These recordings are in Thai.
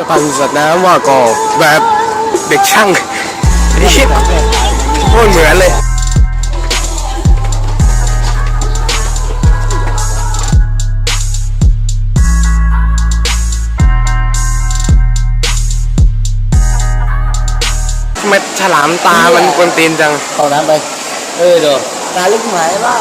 จะพันสัตว์น้ำว่าก่อแบบเด็กช่างนี่โคตรเหมือนเลยทำไมฉลามตามันกวนตีนจังเข้าน้ำไป เออเดี๋ยวตาลึกหมายว่า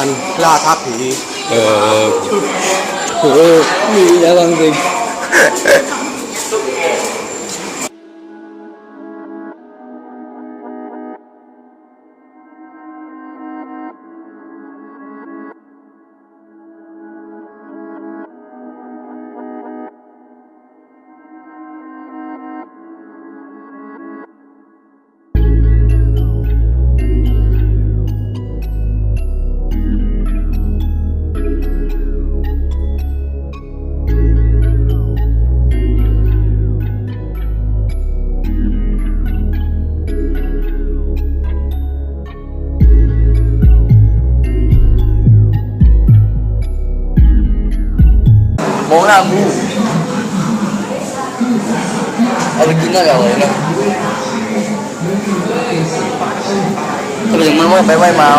การล่าท้าผี เออ โห มีแล้วบางที มองหน้ากูเอาไปกินน่าจะอร่อยนะถ้าเป็นอย่างมันว่าไปไหว้เมา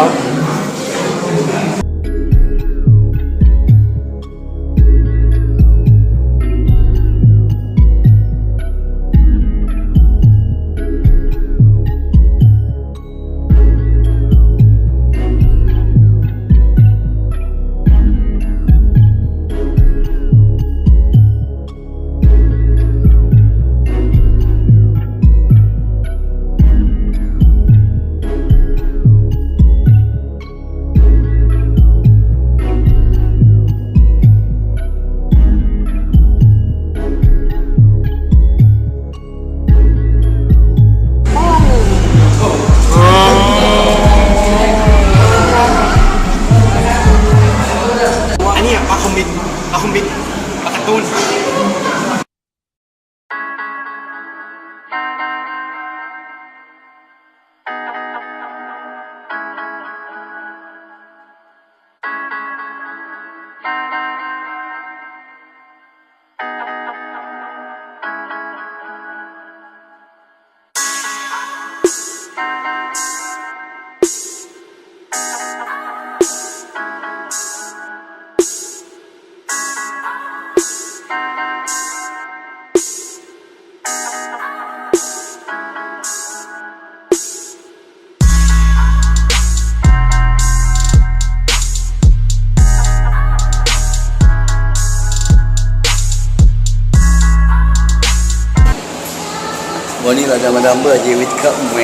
วันนี้เราจะมาทำเพื่อชีวิตครับแหม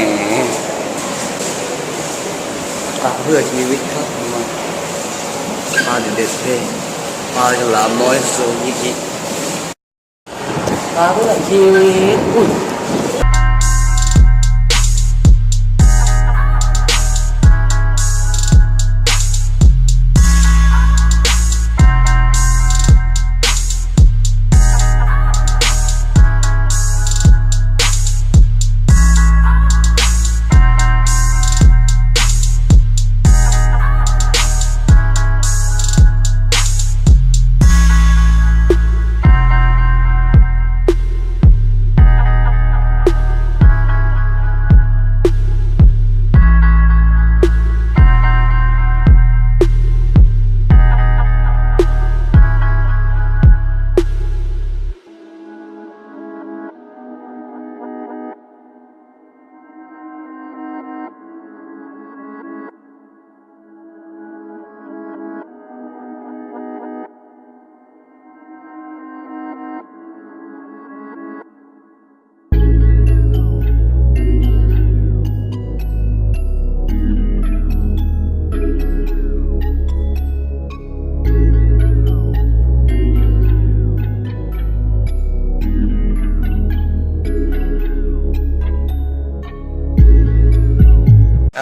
ทำเพื่อชีวิตครับมาปลาเด็ดเท่ปลาฉลามน้อยโซยิกิปลาเพื่อชีวิตอุ้ย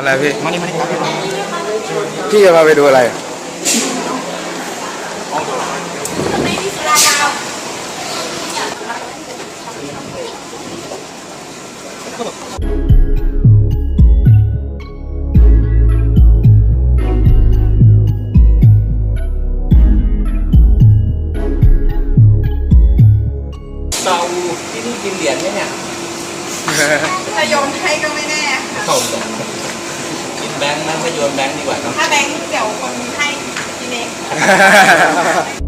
อะไรพี่ มานี่มานี่ครับพี่จะมาไปดูอะไรไม่มีสุราดาวเราที่นี่กินเหรียญไหมเนี่ย ถ้าโยนให้ก็ไม่แน่ค่ะเข้าเลยกิน แบงค์นะถ้าโยนแบงค์ดีกว่าเนอะ ถ้าแบงค์เดี๋ยวคนให้กินเอง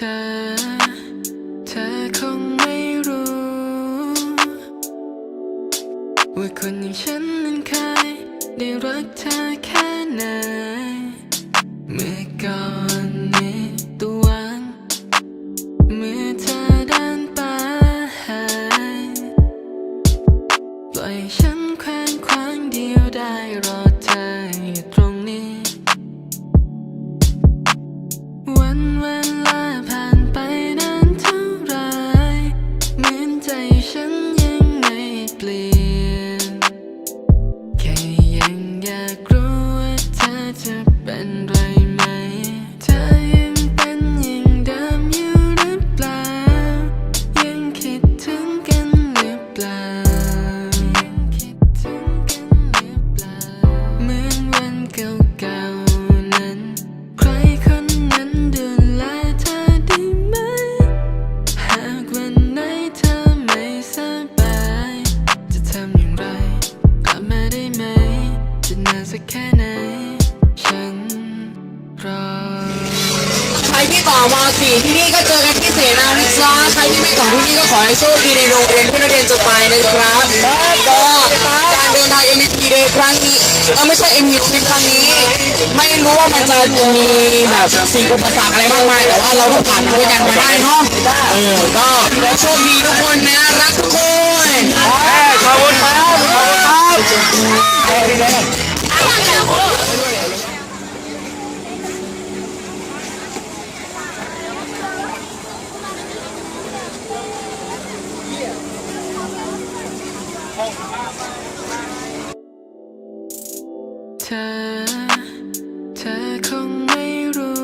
ธอ เธอคงไม่รู้ ว่าคนอย่างฉันนั้นเคยได้รักเธอแค่ไหน เมื่อก่อน ใครที่ต่อม .4 ที่นี่ก็เจอกันที่เสนานะจ๊ะใครที่ไม่ต่อที่นี่ก็ขอให้โชคดีในโรงเรียนที่นักเรียนจะไปนะครับก็การเดินทาง MT Day ครั้งนี้เออไม่ใช่ MT ครั้งนี้ ไม่รู้ว่ามันจะมีแบบสิ่งอุปสรรคอะไรมากมายแต่ว่าเราก็ผ่านมันด้วยกันมาได้เนาะเออก็โชคดีทุกคนนะรักทุกคน ขอบคุณครับขอบคุณครับ ธอ เธอคงไม่รู้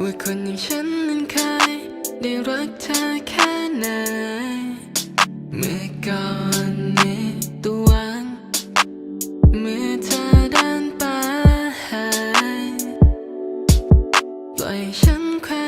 ว่าคนอย่างฉันนั้นเคยได้รักเธอแค่ไหน เมื่อก่อนนี้ตัววันเมื่อเธอเดินไปปล่อยฉันแขว